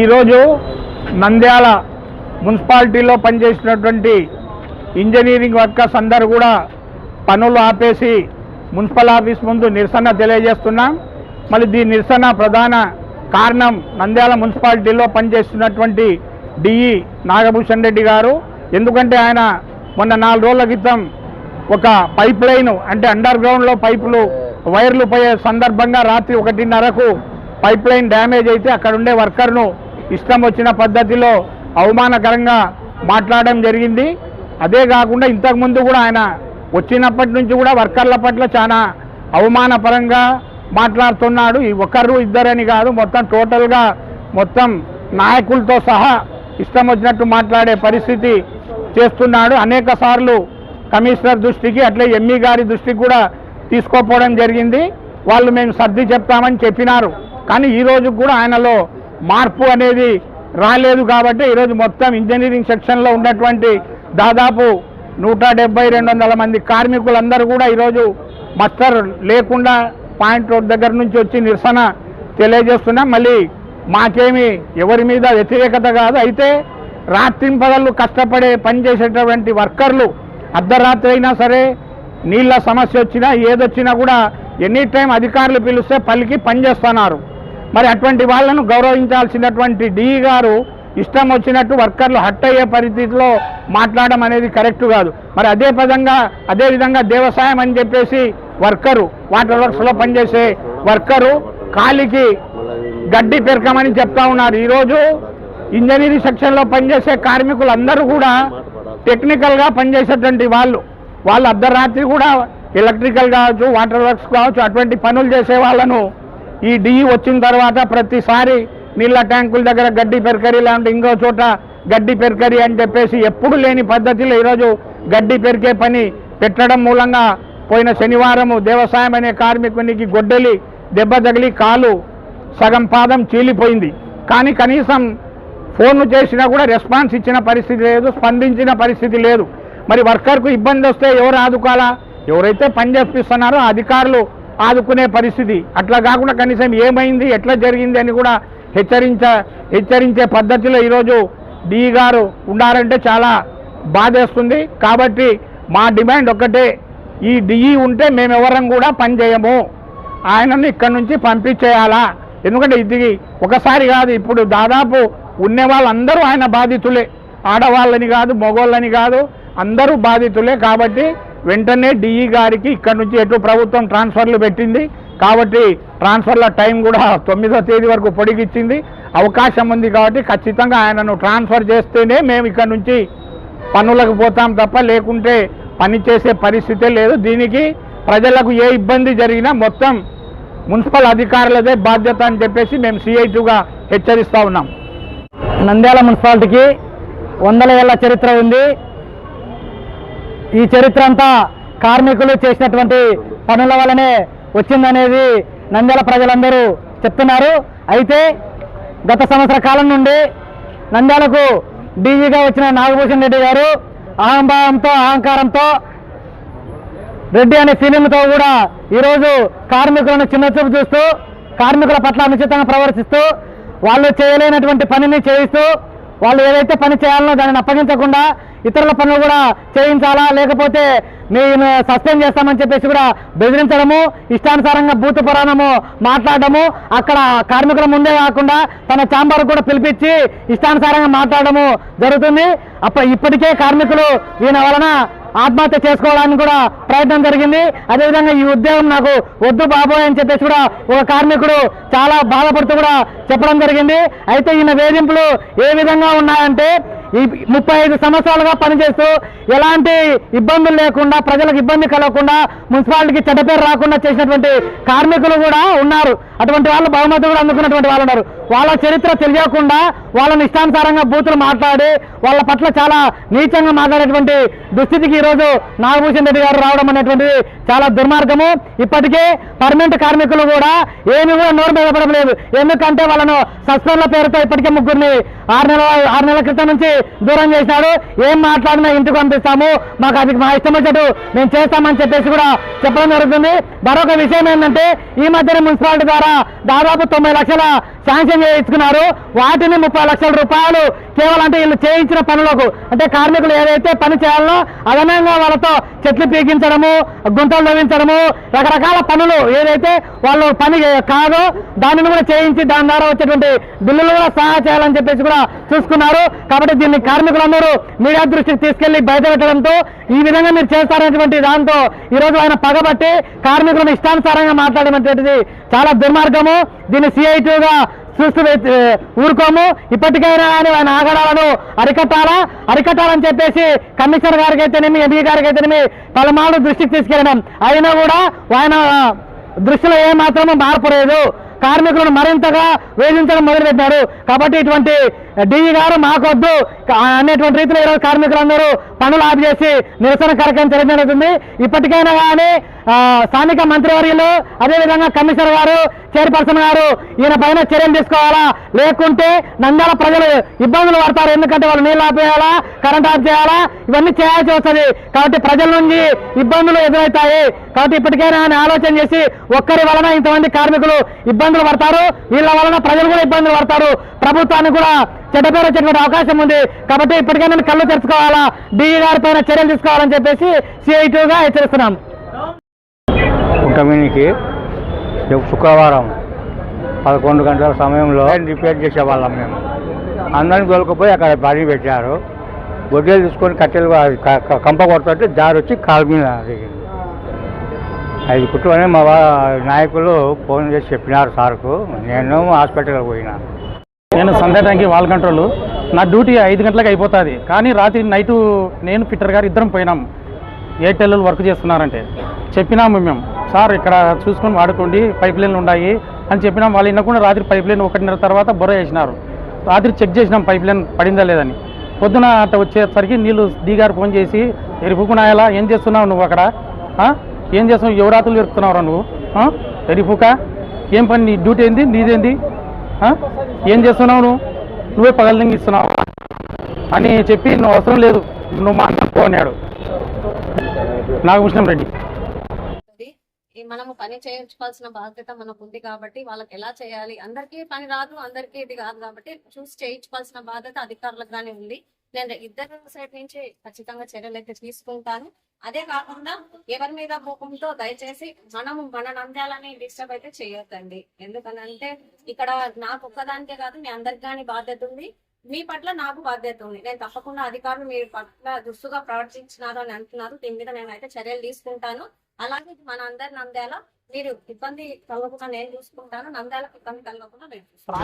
ఈరోజు నంద్యాల మున్సిపాలిటీలో పనిచేసినటువంటి ఇంజనీరింగ్ వర్కర్స్ అందరూ కూడా పనులు ఆపేసి మున్సిపల్ ఆఫీస్ ముందు నిరసన తెలియజేస్తున్నాం. మళ్ళీ దీని నిరసన ప్రధాన కారణం నంద్యాల మున్సిపాలిటీలో పనిచేస్తున్నటువంటి డిఈ నాగభూషణ్ రెడ్డి గారు. ఎందుకంటే ఆయన మొన్న నాలుగు రోజుల క్రితం ఒక పైప్ లైన్ అంటే అండర్ గ్రౌండ్లో పైపులు వైర్లు పోయే సందర్భంగా రాత్రి ఒకటిన్నరకు పైప్ లైన్ డ్యామేజ్ అయితే అక్కడ ఉండే వర్కర్ను ఇష్టం వచ్చిన పద్ధతిలో అవమానకరంగా మాట్లాడడం జరిగింది. అదే కాకుండా ఇంతకుముందు కూడా ఆయన వచ్చినప్పటి నుంచి కూడా వర్కర్ల పట్ల చాలా అవమానపరంగా మాట్లాడుతున్నాడు. ఈ ఒకరు ఇద్దరని కాదు మొత్తం టోటల్గా మొత్తం నాయకులతో సహా ఇష్టం వచ్చినట్టు మాట్లాడే పరిస్థితి చేస్తున్నాడు. అనేక సార్లు కమిషనర్ దృష్టికి అట్లే ఎంఈ గారి దృష్టికి కూడా తీసుకోపోవడం జరిగింది. వాళ్ళు మేము సర్ది చెప్తామని చెప్పినారు. కానీ ఈరోజు కూడా ఆయనలో మార్పు అనేది రాలేదు కాబట్టి ఈరోజు మొత్తం ఇంజనీరింగ్ సెక్షన్లో ఉన్నటువంటి దాదాపు నూట డెబ్బై రెండు వందల మంది కార్మికులందరూ కూడా ఈరోజు మస్టర్ లేకుండా పాయింట్ రోడ్ దగ్గర నుంచి వచ్చి నిరసన తెలియజేస్తున్నాం. మళ్ళీ మాకేమి ఎవరి మీద వ్యతిరేకత కాదు. అయితే రాత్రింపగళ్ళు కష్టపడే పనిచేసేటటువంటి వర్కర్లు అర్ధరాత్రి అయినా సరే నీళ్ళ సమస్య వచ్చినా ఏదొచ్చినా కూడా ఎనీ టైం అధికారులు పిలిస్తే పలికి పనిచేస్తున్నారు మరి అటువంటి వాళ్ళను గౌరవించాల్సినటువంటి డీ గారు ఇష్టం వచ్చినట్టు వర్కర్లు హట్ అయ్యే పరిస్థితిలో మాట్లాడడం అనేది కరెక్ట్ కాదు. మరి అదే పదంగా అదే విధంగా దేవసాయం అని చెప్పేసి వర్కరు వాటర్ వర్క్స్లో పనిచేసే వర్కరు కాలికి గడ్డి పెరకమని చెప్తా ఉన్నారు. ఈరోజు ఇంజనీరింగ్ సెక్షన్లో పనిచేసే కార్మికులందరూ కూడా టెక్నికల్గా పనిచేసేటువంటి వాళ్ళు. వాళ్ళు అర్ధరాత్రి కూడా ఎలక్ట్రికల్ కావచ్చు వాటర్ వర్క్స్ కావచ్చు అటువంటి పనులు చేసే వాళ్ళను ఈ డిఈ వచ్చిన తర్వాత ప్రతిసారి నీళ్ళ ట్యాంకుల దగ్గర గడ్డి పెరకరి లాంటి ఇంకో చోట గడ్డి పెరకరి అని చెప్పేసి ఎప్పుడు లేని పద్ధతిలో ఈరోజు గడ్డి పెరికే పని పెట్టడం మూలంగా పోయిన శనివారము దేవసాయం అనే కార్మికునికి గొడ్డలి దెబ్బ తగిలి కాలు సగం పాదం చీలిపోయింది. కానీ కనీసం ఫోన్ చేసినా కూడా రెస్పాన్స్ ఇచ్చిన పరిస్థితి లేదు స్పందించిన పరిస్థితి లేదు. మరి వర్కర్కు ఇబ్బంది వస్తే ఎవరు ఆదుకోవాలా? ఎవరైతే పని చేపిస్తున్నారో అధికారులు ఆదుకునే పరిస్థితి. అట్లా కాకుండా కనీసం ఏమైంది ఎట్లా జరిగింది అని కూడా హెచ్చరించ హెచ్చరించే పద్ధతిలో ఈరోజు డి గారు ఉండారంటే చాలా బాధేస్తుంది. కాబట్టి మా డిమాండ్ ఒక్కటే ఈ డిఈ ఉంటే మేము ఎవరం కూడా పనిచేయము ఆయనను ఇక్కడ నుంచి పంపించేయాలా. ఎందుకంటే ఇది ఒకసారి కాదు ఇప్పుడు దాదాపు ఉన్న వాళ్ళందరూ ఆయన బాధితులే. ఆడవాళ్ళని కాదు మగవాళ్ళని కాదు అందరూ బాధితులే. కాబట్టి వెంటనే డిఈ గారికి ఇక్కడ నుంచి ఎటు ప్రభుత్వం ట్రాన్స్ఫర్లు పెట్టింది. కాబట్టి ట్రాన్స్ఫర్ల టైం కూడా తొమ్మిదో తేదీ వరకు పొడిగిచ్చింది అవకాశం ఉంది కాబట్టి ఖచ్చితంగా ఆయనను ట్రాన్స్ఫర్ చేస్తేనే మేము ఇక్కడ నుంచి పనులకు పోతాం తప్ప లేకుంటే పని చేసే పరిస్థితే లేదు. దీనికి ప్రజలకు ఏ ఇబ్బంది జరిగినా మొత్తం మున్సిపల్ అధికారులదే బాధ్యత అని చెప్పేసి మేము సిఐటుగా హెచ్చరిస్తూ ఉన్నాం. నంద్యాల మున్సిపాలిటీకి వందల ఏళ్ళ చరిత్ర ఉంది. ఈ చరిత్ర అంతా కార్మికులు చేసినటువంటి పనుల వల్లనే వచ్చిందనేది నంద్యాల ప్రజలందరూ చెప్తున్నారు. అయితే గత సంవత్సర కాలం నుండి నంద్యాలకు డీజీగా వచ్చిన నాగభూషణ్ రెడ్డి గారు అహంభావంతో అహంకారంతో రెడ్డి అనే ఫీలింగ్తో కూడా ఈరోజు కార్మికులను చిన్నచూపు చూస్తూ కార్మికుల పట్ల అనుచితంగా ప్రవర్తిస్తూ వాళ్ళు చేయలేనటువంటి పనిని చేయిస్తూ వాళ్ళు ఏదైతే పని చేయాలనో దానిని అప్పగించకుండా ఇతరుల పనులు కూడా చేయించాలా? లేకపోతే మేము సస్పెండ్ చేస్తామని చెప్పేసి కూడా బెదిరించడము ఇష్టానుసారంగా భూత పురాణము మాట్లాడము అక్కడ కార్మికుల ముందే కాకుండా తన ఛాంబర్ కూడా పిలిపించి ఇష్టానుసారంగా మాట్లాడడము జరుగుతుంది. అప్ప ఇప్పటికే కార్మికులు ఈయన వలన ఆత్మహత్య చేసుకోవడానికి కూడా ప్రయత్నం జరిగింది. అదేవిధంగా ఈ ఉద్యోగం నాకు వద్దు బాబోయ్ అని చెప్పేసి కూడా ఒక కార్మికుడు చాలా బాధపడుతూ కూడా చెప్పడం జరిగింది. అయితే ఈయన వేధింపులు ఏ విధంగా ఉన్నాయంటే ఈ ముప్పై ఐదు సంవత్సరాలుగా పనిచేస్తూ ఎలాంటి ఇబ్బందులు లేకుండా ప్రజలకు ఇబ్బంది కలగకుండా మున్సిపాలిటీకి చెడ్డ పేరు రాకుండా చేసినటువంటి కార్మికులు కూడా ఉన్నారు. అటువంటి వాళ్ళు బహుమతి కూడా అందుకున్నటువంటి వాళ్ళు ఉన్నారు. వాళ్ళ చరిత్ర తెలియకుండా వాళ్ళని ఇష్టానుసారంగా బూతులు మాట్లాడి వాళ్ళ పట్ల చాలా నీచంగా మాట్లాడేటువంటి దుస్థితికి ఈరోజు నాగభూషణ్ రెడ్డి గారు రావడం అనేటువంటిది చాలా దుర్మార్గము. ఇప్పటికే పర్మనెంట్ కార్మికులు కూడా ఏమి కూడా నోరు మీద లేదు ఎందుకంటే వాళ్ళను సస్పెండ్ల పేరుతో ఇప్పటికే ముగ్గురిని ఆరు నెలల ఆరు నెలల క్రితం నుంచి దూరం చేశాడు ఏం మాట్లాడినా ఇంటికి పంపిస్తాము. మాకు అది మా ఇష్టం వచ్చేటు మేము చేస్తామని చెప్పేసి కూడా చెప్పడం జరుగుతుంది. మరొక విషయం ఏంటంటే ఈ మధ్యన మున్సిపాలిటీ ద్వారా దాదాపు తొంభై లక్షల శాంక్షన్ చేయించుకున్నారు. వాటిని ముప్పై లక్షల రూపాయలు కేవలం అంటే వీళ్ళు చేయించిన పనులకు అంటే కార్మికులు ఏదైతే పని చేయాలనో అదనంగా వాళ్ళతో చెట్లు పీకించడము గుంటలు తవ్వించడము రకరకాల పనులు ఏదైతే వాళ్ళు పని కాదో దానిని కూడా చేయించి దాని ద్వారా వచ్చేటువంటి బిల్లులు కూడా సహాయ చేయాలని చెప్పేసి కూడా చూసుకున్నారు. కాబట్టి దీన్ని కార్మికులందరూ మీడియా దృష్టికి తీసుకెళ్ళి బయటపెట్టడంతో ఈ విధంగా మీరు చేస్తారనేటువంటి దాంతో ఈ ఆయన పగబట్టి కార్మికులను ఇష్టానుసారంగా మాట్లాడేటువంటిది చాలా దుర్మార్గము. దీన్ని సిఐటిగా చూస్తూ ఊరుకోము. ఇప్పటికైనా కానీ ఆయన ఆగడాలను అరికట్టాలా? అరికట్టాలని చెప్పేసి కమిషనర్ గారికి అయితేనేమి ఎంపీ గారికి అయితేనేమి పలుమార్లు దృష్టికి తీసుకెళ్ళడం అయినా కూడా ఆయన దృష్టిలో ఏమాత్రము మార్పు లేదు. కార్మికులను మరింతగా వేధించడం మొదలుపెట్టారు కాబట్టి ఇటువంటి డీవీ గారు మాకొద్దు. అనేటువంటి రీతిలో ఈరోజు కార్మికులందరూ పనులు ఆపు చేసి నిరసన కార్యక్రమం చేయడం జరుగుతుంది. ఇప్పటికైనా కానీ స్థానిక మంత్రివర్యులు అదేవిధంగా కమిషనర్ గారు చైర్పర్సన్ గారు ఈయన పైన చర్యలు తీసుకోవాలా? లేకుంటే నంద్యాల ప్రజలు ఇబ్బందులు పడతారు. ఎందుకంటే వాళ్ళు నీళ్ళు ఆపేయాలా? కరెంట్ ఆఫ్ చేయాలా? ఇవన్నీ చేయాల్సి వస్తుంది. కాబట్టి ప్రజల నుంచి ఇబ్బందులు ఎదురవుతాయి. కాబట్టి ఇప్పటికైనా ఆయన ఆలోచన చేసి ఒక్కరి వలన ఇంతమంది కార్మికులు ఇబ్బందులు పడతారు. వీళ్ళ వలన ప్రజలు కూడా ఇబ్బందులు పడతారు. ప్రభుత్వానికి కూడా చెడ్డ పేరు వచ్చేటువంటి అవకాశం ఉంది. కాబట్టి ఇప్పటికైనా కళ్ళు తెరుచుకోవాలా? డిఈ గారి పైన చర్యలు తీసుకోవాలని చెప్పేసి సిఐటిగా హెచ్చరిస్తున్నాం. రేపు శుక్రవారం పదకొండు గంటల సమయంలో రిపేర్ చేసేవాళ్ళం మేము. అందరిని తోలుకుపోయి అక్కడ పని పెట్టారు. గొడ్డలు తీసుకొని కట్టెలు కంప కొడుతుంటే దారి వచ్చి కాలు మీద దిగింది. ఐదు కుటుంబనే మా నాయకులు ఫోన్ చేసి చెప్పినారు సార్కు. నేను హాస్పిటల్కి పోయినా. నేను సండే టైంకి వాల్ కంట్రోల్. నా డ్యూటీ ఐదు గంటలకు అయిపోతుంది. కానీ రాత్రి నైటు నేను ఫిట్టర్ గారు ఇద్దరం పోయినాం. ఎయిర్టెల్ వర్క్ చేస్తున్నారంటే. చెప్పినాము మేము. సార్ ఇక్కడ చూసుకొని వాడుకోండి పైప్ లైన్లు ఉన్నాయి అని చెప్పినాం. వాళ్ళు వినకుండా రాత్రి పైప్ లైన్ ఒకటిన్నర తర్వాత బొర వేసినారు. రాత్రి చెక్ చేసినాం పైప్ లైన్ పడిందా లేదని. పొద్దున అట్ట వచ్చేసరికి నీళ్ళు డీ గారు ఫోన్ చేసి ఎరిపుకునాయాలా ఏం చేస్తున్నావు నువ్వు అక్కడ? ఏం చేస్తున్నావు? యువరాత్రులు ఎరుపుతున్నావురా నువ్వు? ఆ? ఎరిపుక? ఏం పని? నీ డ్యూటీ ఏంది? నీదేంది? ఏం చేస్తున్నావు నువ్వు? నువ్వే పగల ఇస్తున్నావు? అని చెప్పి నువ్వు అవసరం లేదు. నువ్వు మా అన్న అన్నాడు నాగభూషణం రెడ్డి. మనము పని చేయించుకోవాల్సిన బాధ్యత మనకు ఉంది కాబట్టి వాళ్ళకి ఎలా చేయాలి? అందరికీ పని రాదు అందరికీ ఇది కాదు కాబట్టి చూసి చేయించుకోవాల్సిన బాధ్యత అధికారులకు కానీ ఉంది. నేను ఇద్దరు సైడ్ నుంచి ఖచ్చితంగా చర్యలు అయితే తీసుకుంటాను. అదే కాకుండా ఎవరి మీద కోపంతో దయచేసి మనము మన నంద్యాలని డిస్టర్బ్ అయితే చేయొద్దండి. ఎందుకనంటే ఇక్కడ నాకు ఒక్కదానికే కాదు మీ అందరికి కానీ బాధ్యత ఉంది. మీ పట్ల నాకు బాధ్యత ఉంది. నేను తప్పకుండా అధికారులు మీ పట్ల దుస్తుగా ప్రవర్తించినారు అని అంటున్నారు. దీని మీద నేను అయితే చర్యలు తీసుకుంటాను. అలాగే మన అందరి నంద్యాల మీరు ఇబ్బంది కలగకుండా నేను చూసుకుంటాను నంద్యాలకు ఇబ్బంది కలగకుండా నేను చూసుకుంటాను.